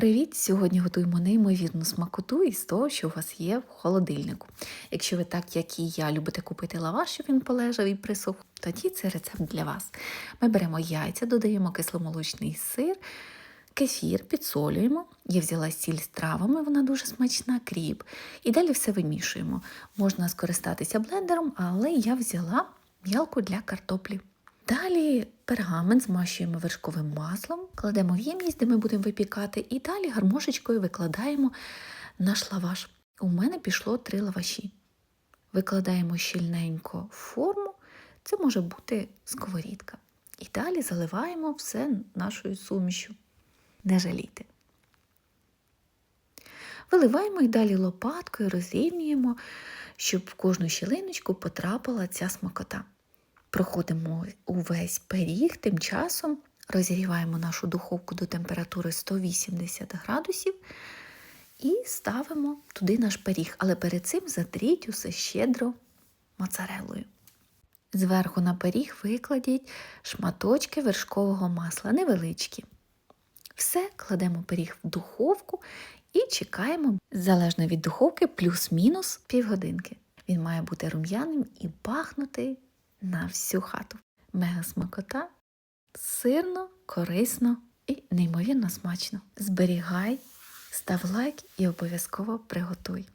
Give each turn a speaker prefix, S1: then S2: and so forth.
S1: Привіт! Сьогодні готуємо неймовірну смакоту із того, що у вас є в холодильнику. Якщо ви так, як і я, любите купити лаваш, щоб він полежав і присох, тоді це рецепт для вас. Ми беремо яйця, додаємо кисломолочний сир, кефір, підсолюємо. Я взяла сіль з травами, вона дуже смачна, кріп. І далі все вимішуємо. Можна скористатися блендером, але я взяла м'ялку для картоплі. Далі пергамент змащуємо вершковим маслом, кладемо в ємність, де ми будемо випікати, і далі гармошечкою викладаємо наш лаваш. У мене пішло три лаваші. Викладаємо щільненько форму, це може бути сковорідка. І далі заливаємо все нашою сумішю. Не жалійте. Виливаємо і далі лопаткою розрівнюємо, щоб в кожну щілиночку потрапила ця смакота. Проходимо увесь пиріг, тим часом розігріваємо нашу духовку до температури 180 градусів і ставимо туди наш пиріг. Але перед цим затріть усе щедро моцарелою. Зверху на пиріг викладіть шматочки вершкового масла, невеличкі. Все, кладемо пиріг в духовку і чекаємо, залежно від духовки, плюс-мінус півгодинки. Він має бути рум'яним і пахнути на всю хату. Мега смакота, сирно, корисно і неймовірно смачно. Зберігай, став лайк і обов'язково приготуй.